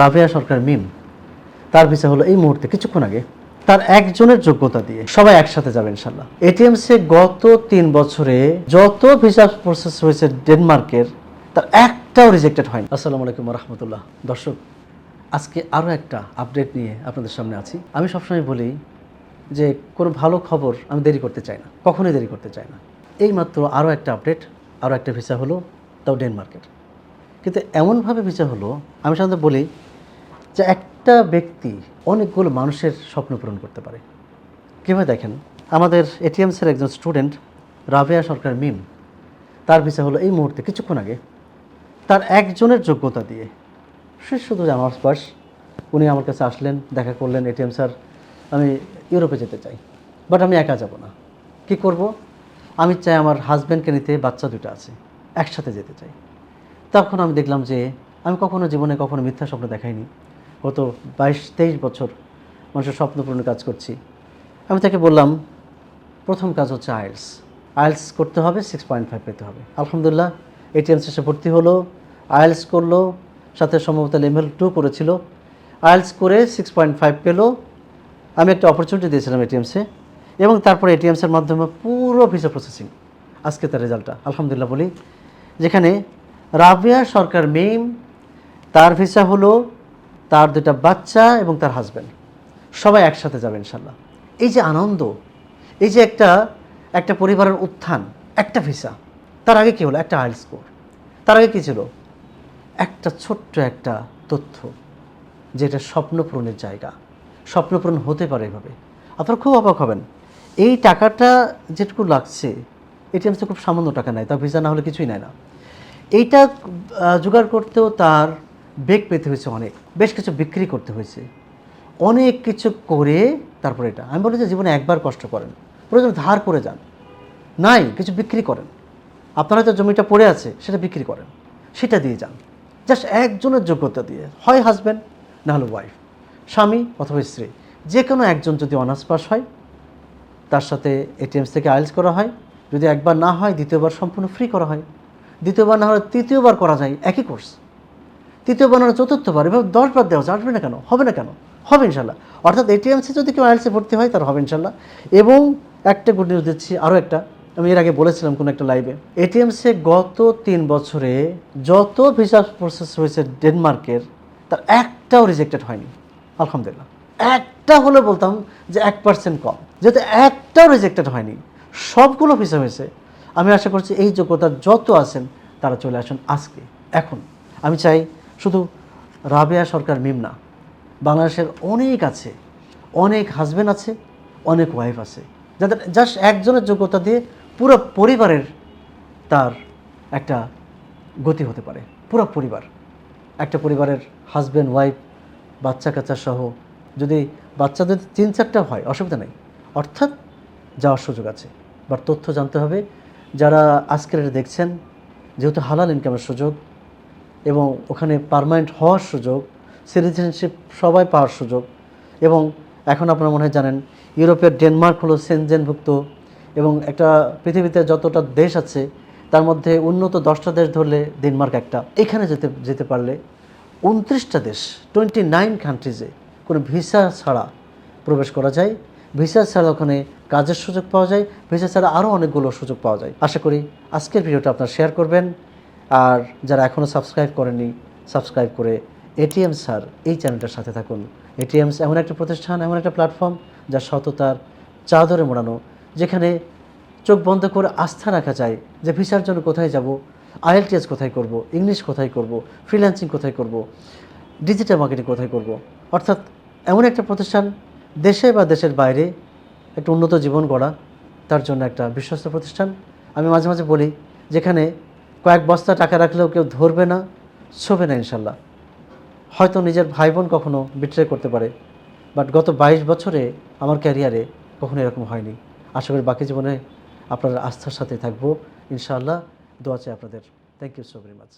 রাবেয়া সরকার মিম। তার ভিসা হলো এই মুহূর্তে কিছুক্ষণ আগে। তার একজনের যোগ্যতা দিয়ে সবাই একসাথে যাবে ইনশাল্লাহ। এটিএমসি গত তিন বছরে যত ভিসা প্রসেস হয়েছে ডেনমার্কের, তার একটাও রিজেক্টেড হয়নি। আসসালামু আলাইকুম রহমতুল্লাহ দর্শক, আজকে আরও একটা আপডেট নিয়ে আপনাদের সামনে আছি। আমি সবসময় বলি যে কোনো ভালো খবর আমি দেরি করতে চাই না, কখনোই দেরি করতে চাই না। এই মাত্র আরও একটা আপডেট আরও একটা ভিসা হলো তাও ডেনমার্কের। কিন্তু এমনভাবে বিচার হলো, আমি সাধারণত বলি যে একটা ব্যক্তি অনেকগুলো মানুষের স্বপ্ন পূরণ করতে পারে। কীভাবে দেখেন? আমাদের এটিএমসের একজন স্টুডেন্ট, রাবেয়া সরকার মিম, তার বিচার হলো এই মুহূর্তে কিছুক্ষণ আগে। তার একজনের যোগ্যতা দিয়ে, সে শুধু আমার স্পার্স উনি আমার কাছে আসলেন, দেখা করলেন এটিএম স্যার, আমি ইউরোপে যেতে চাই। বাট আমি একা যাব না। কি করব? আমি চাই আমার হাজব্যান্ডকে নিতে বাচ্চা দুটো আছে, একসাথে যেতে চাই। তখন আমি দেখলাম যে আমি কখনো জীবনে কখনো মিথ্যা স্বপ্ন দেখাইনি। গত বাইশ, তেইশ বছর মানুষের স্বপ্ন কাজ করছি। আমি তাকে বললাম, প্রথম কাজ হচ্ছে আইএলস। আইএলস করতে হবে সিক্স পয়েন্ট ফাইভ পেতে হবে। আলহামদুলিল্লাহ, এটিএম শেষে ভর্তি হলো, আইএলস করল, সাথে সম্ভবত লেভেল টু করেছিল। আইএলস করে সিক্স পয়েন্ট ফাইভ পেল। আমি একটা অপরচুনিটি দিয়েছিলাম এটিএমসে এবং তারপরে এটিএমসের মাধ্যমে পুরো ভিসা প্রসেসিং আজকে তার রেজাল্টটা আলহামদুলিল্লাহ বলি, যেখানে রাবিয়া সরকার মেম, তার ভিসা হলো তার দুটা বাচ্চা এবং তার হাজব্যান্ড সবাই একসাথে যাবে ইনশাল্লাহ এই যে আনন্দ, এই যে একটা একটা পরিবারের উত্থান, একটা ভিসা তার আগে কী হলো? একটা আইল স্কোর তার আগে কী ছিল? একটা ছোট্ট একটা তথ্য, যেটা স্বপ্নপূরণের জায়গা। স্বপ্নপূরণ হতে পারে এভাবে। আপনারা খুব অবাক হবেন। এই টাকাটা যেটুকু লাগছে এটিএমসে খুব সামান্য টাকা নেয়, তা ভিসা না হলে কিছুই নেয় না। এইটা জোগাড় করতেও তার বেগ পেতে হয়েছে অনেক। বেশ কিছু বিক্রি করতে হয়েছে। অনেক কিছু করে তারপরে এটা। আমি বলি যে জীবনে একবার কষ্ট করেন। প্রয়োজন ধার করে যান। নাই, কিছু বিক্রি করেন। আপনার হয়তো জমিটা পড়ে আছে, সেটা বিক্রি করেন। সেটা দিয়ে যান। জাস্ট একজনের যোগ্যতা দিয়ে। হয় হাজব্যান্ড না হলে ওয়াইফ স্বামী অথবা স্ত্রী। যে কোনো একজন যদি অনার্স পাস হয়, তার সাথে এটিএমস থেকে আইলস করা হয়। যদি একবার না হয়, দ্বিতীয়বার সম্পূর্ণ ফ্রি করা হয়। দ্বিতীয়বার না হলে তৃতীয়বার করা যায় একই কোর্স তৃতীয়বার না হলে চতুর্থবার, এভাবে দশবার দেওয়া যায়। আসবে না কেন? হবে না কেন? হবে ইনশাল্লাহ অর্থাৎ এটিএমসি যদি কেউ আইএলসে ভর্তি হয় তার হবে ইনশাল্লাহ এবং একটা গুড নিউজ দিচ্ছি, আরও একটা। আমি এর আগে বলেছিলাম কোনো একটা লাইভে এটিএমসি গত তিন বছরে যত ভিসা প্রসেস হয়েছে ডেনমার্কের, তার একটাও রিজেক্টেড হয়নি। আলহামদুলিল্লাহ। একটা হলে বলতাম যে এক পার্সেন্ট কম। যেহেতু একটাও রিজেক্টেড হয়নি, সবগুলো ভিসা হয়েছে। আমি আশা করছি এই যোগ্যতা যত আছেন, তারা চলে আসুন আজকে, এখন। আমি চাই শুধু রাবেয়া সরকার মিম না, বাংলাদেশের অনেক আছে, অনেক হাজব্যান্ড আছে, অনেক ওয়াইফ আছে, যাদের জাস্ট একজনের যোগ্যতা দিয়ে পুরো পরিবারের তার একটা গতি হতে পারে, পুরো পরিবার। একটা পরিবারের হাজব্যান্ড ওয়াইফ বাচ্চা কাচ্চা সহ যদি বাচ্চা যদি তিন চারটা হয়, অসুবিধা নেই। অর্থাৎ যাওয়ার সুযোগ আছে। বাট তথ্য জানতে হবে যারা আজকের দেখছেন, যেহেতু হালাল ইনকামের সুযোগ এবং ওখানে পারমানেন্ট হওয়ার সুযোগ সিটিজেনশিপ সবাই পাওয়ার সুযোগ এবং এখন আপনারা মনে হয় জানেন, ইউরোপের ডেনমার্ক হলো সেনজেনভুক্ত এবং একটা পৃথিবীতে যতটা দেশ আছে, তার মধ্যে উন্নত দশটা দেশ ধরলে ডেনমার্ক একটা। এখানে যেতে যেতে পারলে উনত্রিশটা দেশ টোয়েন্টি নাইন কান্ট্রিজে কোনো ভিসা ছাড়া প্রবেশ করা যায়। ভিসা ছাড়া ওখানে কাজের সুযোগ পাওয়া যায়। ভিসা ছাড়া আরও অনেকগুলো সুযোগ পাওয়া যায়। আশা করি আজকের ভিডিওটা আপনারা শেয়ার করবেন। আর যারা এখনও সাবস্ক্রাইব করেনি সাবস্ক্রাইব করে এটিএম স্যার এই চ্যানেলটার সাথে থাকুন। এটিএমস এমন একটা প্রতিষ্ঠান, এমন একটা প্ল্যাটফর্ম যা সততার চাদরে মোড়ানো, যেখানে চোখ বন্ধ করে আস্থা রাখা যায় যে ভিসার জন্য কোথায় যাব আইএলটিএস কোথায় করব ইংলিশ কোথায় করব ফ্রিল্যান্সিং কোথায় করব ডিজিটাল মার্কেটিং কোথায় করব। অর্থাৎ এমন একটা প্রতিষ্ঠান দেশে বা দেশের বাইরে একটা উন্নত জীবন গড়া তার জন্য একটা বিশ্বস্ত প্রতিষ্ঠান। আমি মাঝে মাঝে বলি, যেখানে কয়েক বস্তা টাকা রাখলেও কেউ ধরবে না ছোবে না ইনশাল্লাহ। হয়তো নিজের ভাই বোন কখনো বিট্রে করতে পারে বাট গত বাইশ বছরে আমার ক্যারিয়ারে কখনো এরকম হয়নি। আশা করি বাকি জীবনে আপনার আস্থার সাথে থাকব। ইনশাআল্লাহ দোয়া চাই আপনাদের। Thank you so very much.